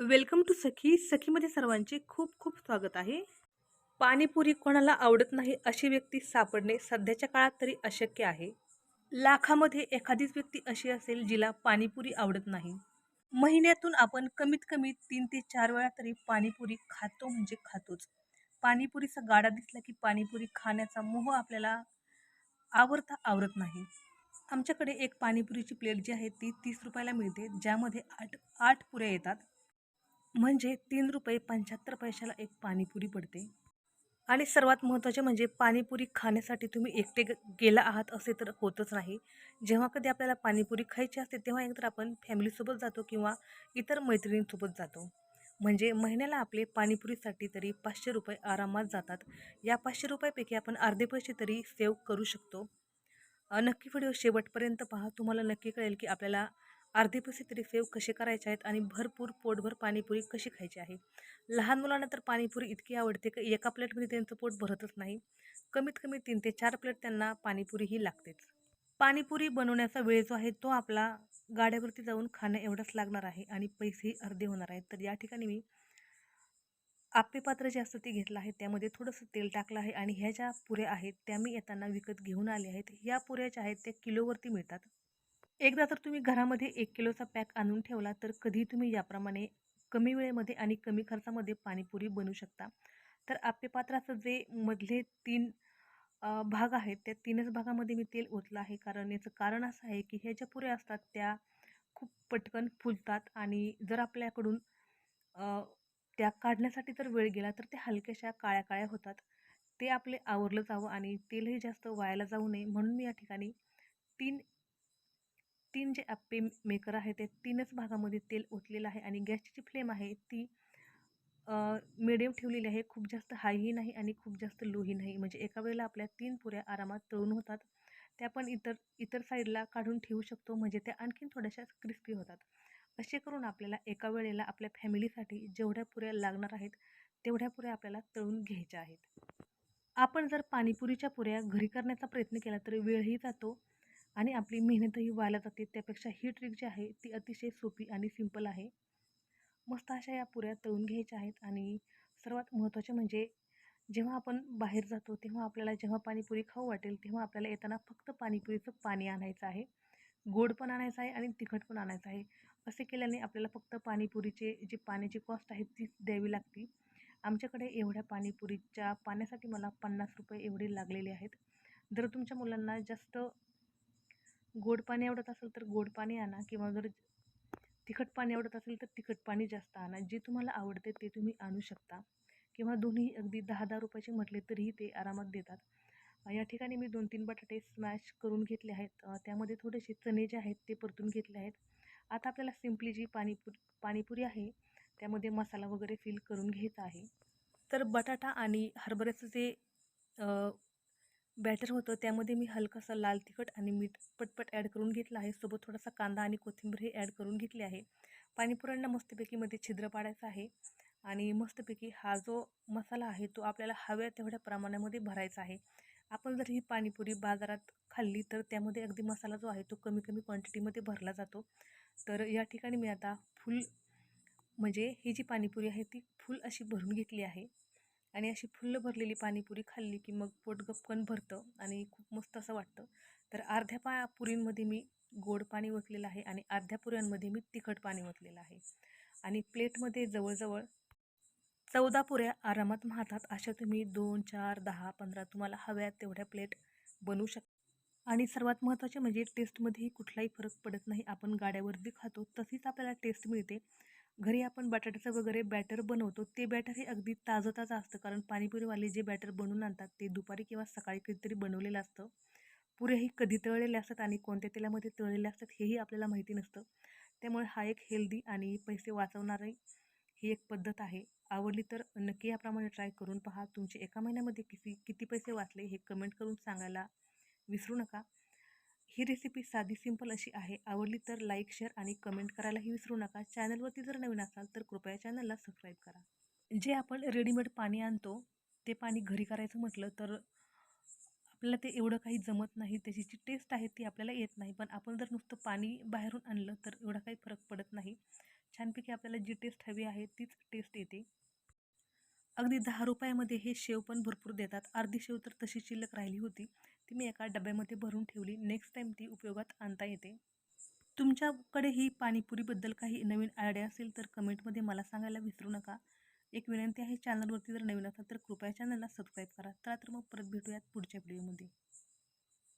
Welcome to सखी. सखीमध्ये सर्वांचे खूप खूप स्वागत आहे. पाणीपुरी कोणाला आवडत नाही अशी व्यक्ती सापडणे सध्याच्या काळात तरी अशक्य आहे. लाखामध्ये एखादीच व्यक्ती अशी असेल जिला पाणीपुरी आवडत नाही. महिन्यातून आपण कमीत कमी तीन ते चार वेळा तरी पाणीपुरी खातो म्हणजे खातोच. पाणीपुरीचा गाडा दिसला की पाणीपुरी खाण्याचा मोह आपल्याला आवडता आवडत नाही. आमच्याकडे एक पाणीपुरीची प्लेट जी आहे ती तीस रुपयाला मिळते. ज्यामध्ये आठ आठ पुऱ्या येतात. म्हणजे तीन रुपये पंच्याहत्तर पैशाला एक पाणीपुरी पडते. आणि सर्वात महत्त्वाचे म्हणजे पाणीपुरी खाण्यासाठी तुम्ही एकटे गेला आहात असे तर होतच नाही. जेव्हा कधी आपल्याला पाणीपुरी खायची असते तेव्हा एकतर आपण फॅमिलीसोबत जातो किंवा इतर मैत्रिणींसोबत जातो. म्हणजे महिन्याला आपले पाणीपुरीसाठी तरी पाचशे रुपये आरामात जातात. या पाचशे रुपयापैकी आपण अर्धे पैसे तरी सेव्ह करू शकतो. नक्की व्हिडिओ शेवटपर्यंत पहा. तुम्हाला नक्की कळेल की आपल्याला अर्धे पैसे तरी सेव कसे करायचे आहेत आणि भरपूर पोटभर पाणीपुरी कशी खायची आहे? लहान मुलांना तर पाणीपुरी इतकी आवडते की एका प्लेटमध्ये त्यांचं पोट भरतच नाही. कमीत कमी तीन ते चार प्लेट त्यांना पाणीपुरी ही लागतेच. पाणीपुरी बनवण्याचा वेळ जो आहे तो आपला गाड्यावरती जाऊन खाणं एवढंच लागणार आहे आणि पैसेही अर्धे होणार आहेत. तर या ठिकाणी मी आप्पे पात्र जे असतं ते घेतलं आहे. त्यामध्ये थोडंसं तेल टाकलं आहे आणि ह्या ज्या पुऱ्या आहेत त्या मी येताना विकत घेऊन आले आहेत. ह्या पुऱ्या ज्या आहेत त्या किलोवरती मिळतात. एकदा जर तुम्ही घरामध्ये एक किलोचा पॅक आणून ठेवला तर कधी तुम्ही याप्रमाणे कमी वेळेमध्ये आणि कमी खर्चामध्ये पाणीपुरी बनवू शकता. तर आप्पे पात्राचं जे मधले तीन भाग आहेत त्या तीनच भागामध्ये मी तेल ओतलं आहे. कारण याचं कारण असं आहे की ह्या ज्या पुऱ्या असतात त्या खूप पटकन फुलतात आणि जर आपल्याकडून त्या काढण्यासाठी जर वेळ गेला तर त्या हलक्याशा काळ्या काळ्या होतात. ते आपले आवरलं जावं आणि तेलही जास्त वायाला जाऊ नये. म्हणून मी या ठिकाणी तीन तीन जे अप्पे मेकर आहे ते तीनच भागामध्ये तेल ओतलेलं आहे आणि गॅसची जी फ्लेम आहे ती मिडियम ठेवलेली आहे. खूप जास्त हायही नाही आणि खूप जास्त लोही नाही. म्हणजे एका वेळेला आपल्या तीन पुऱ्या आरामात तळून होतात. त्या पण इतर इतर साईडला काढून ठेवू शकतो. म्हणजे त्या आणखीन थोड्याशा क्रिस्पी होतात. असे करून आपल्याला एका वेळेला आपल्या फॅमिलीसाठी जेवढ्या पुऱ्या लागणार आहेत तेवढ्या पुऱ्या आपल्याला तळून घ्यायच्या आहेत. आपण जर पाणीपुरीच्या पुऱ्या घरी करण्याचा प्रयत्न केला तर वेळही जातो. आणि आपली मेहनतही व्हायला जाते. त्यापेक्षा ही ट्रिक जी आहे ती अतिशय सोपी आणि सिंपल आहे. मस्त अशा या पुऱ्या तळून घ्यायच्या आहेत आणि सर्वात महत्त्वाचे म्हणजे जेव्हा आपण बाहेर जातो तेव्हा आपल्याला जेव्हा पाणीपुरी खाऊ वाटेल तेव्हा आपल्याला येताना फक्त पाणीपुरीचं पाणी आणायचं आहे. गोड पण आणायचं आहे आणि तिखट पण आणायचं आहे. असे केल्याने आपल्याला फक्त पाणीपुरीचे जी पाण्याची कॉस्ट आहे तीच द्यावी लागते. आमच्याकडे एवढ्या पाणीपुरीच्या पाण्यासाठी मला पन्नास रुपये एवढे लागलेले आहेत. जर तुमच्या मुलांना जास्त गोड पाणी आवडत असेल तर गोड पाणी आणा किंवा जर तिखट पाणी आवडत असेल तर तिखट पाणी जास्त आणा. जे तुम्हाला आवडते ते तुम्ही आणू शकता. किंवा दोन्ही अगदी दहा दहा रुपयाचे म्हटले तरीही ते आरामात देतात. या ठिकाणी मी दोन तीन बटाटे स्मॅश करून घेतले आहेत. त्यामध्ये थोडेसे चणे जे आहेत ते परतून घेतले आहेत. आता आपल्याला सिम्पली जी पाणीपुरी पाणीपुरी आहे त्यामध्ये मसाला वगैरे फिल करून घ्यायचा आहे. तर बटाटा आणि हरभऱ्याचं जे बॅटर होतं. त्यामध्ये मी हलकासा लाल तिखट आणि मीठ पटपट ॲड करून घेतलं आहे. सोबत थोडासा कांदा आणि कोथिंबीरही ॲड करून घेतली आहे. पाणीपुऱ्यांना मस्तपैकी मध्ये छिद्र पाडायचं आहे. आणि मस्तपैकी हा जो मसाला आहे तो आपल्याला हव्या तेवढ्या प्रमाणामध्ये भरायचा आहे. आपण जर ही पाणीपुरी बाजारात खाल्ली तर त्यामध्ये अगदी मसाला जो आहे तो कमी कमी क्वांटिटीमध्ये भरला जातो. तर या ठिकाणी मी आता फुल म्हणजे ही जी पाणीपुरी आहे ती फुल अशी भरून घेतली आहे. आणि अशी फुल्ल भरलेली पाणीपुरी खाल्ली की मग पोट गपकन भरतं आणि खूप मस्त असं वाटतं. तर अर्ध्या पा पुरींमध्ये मी गोड पाणी ओतलेलं आहे आणि अर्ध्या पुऱ्यांमध्ये मी तिखट पाणी ओतलेलं आहे. आणि प्लेटमध्ये जवळजवळ चौदा पुऱ्या आरामात माहतात अशा तुम्ही दोन चार दहा पंधरा तुम्हाला हव्या तेवढ्या प्लेट बनवू शकता आणि सर्वात महत्त्वाचे म्हणजे टेस्टमध्येही कुठलाही फरक पडत नाही. आपण गाड्यावरती खातो तशीच आपल्याला टेस्ट मिळते. घरी आपण बटाट्याचं वगैरे बॅटर बनवतो ते बॅटर हे अगदी ताजं ताजं असतं. कारण पाणीपुरीवाले जे बॅटर बनवून आणतात ते दुपारी किंवा सकाळी कधीतरी बनवलेलं असतं. पुरेही कधी तळलेले असतात आणि कोणत्या तेलामध्ये तळलेले असतात हेही आपल्याला माहिती नसतं. त्यामुळे हा एक हेल्दी आणि पैसे वाचवणारी ही एक पद्धत आहे. आवडली तर नक्की याप्रमाणे ट्राय करून पहा. तुमचे एका महिन्यामध्ये किती किती पैसे वाचले हे कमेंट करून सांगायला विसरू नका. ही रेसिपी साधी सिंपल अशी आहे. आवडली तर लाईक शेअर आणि कमेंट करायलाही विसरू नका. चॅनलवरती जर नवीन असाल तर कृपया चॅनलला सबस्क्राईब करा. जे आपण रेडीमेड पाणी आणतो ते पाणी घरी करायचं म्हटलं तर आपल्याला ते एवढं काही जमत नाही. त्याची जी टेस्ट आहे ती आपल्याला येत नाही. पण आपण जर नुसतं पाणी बाहेरून आणलं तर एवढा काही फरक पडत नाही. छानपैकी आपल्याला जी टेस्ट हवी आहे तीच टेस्ट येते. अगदी दहा रुपयामध्ये हे शेव पण भरपूर देतात. अर्धी शेव तर तशी शिल्लक राहिली होती. ती मी एका डब्यामध्ये भरून ठेवली. नेक्स्ट टाईम ती उपयोगात आणता येते. तुमच्याकडे ही पाणीपुरीबद्दल काही नवीन आयडिया असेल तर कमेंटमध्ये मला सांगायला विसरू नका. एक विनंती आहे चॅनलवरती जर नवीन असाल तर कृपया चॅनलला सबस्क्राईब करा. चला तर मग परत भेटूयात पुढच्या व्हिडिओमध्ये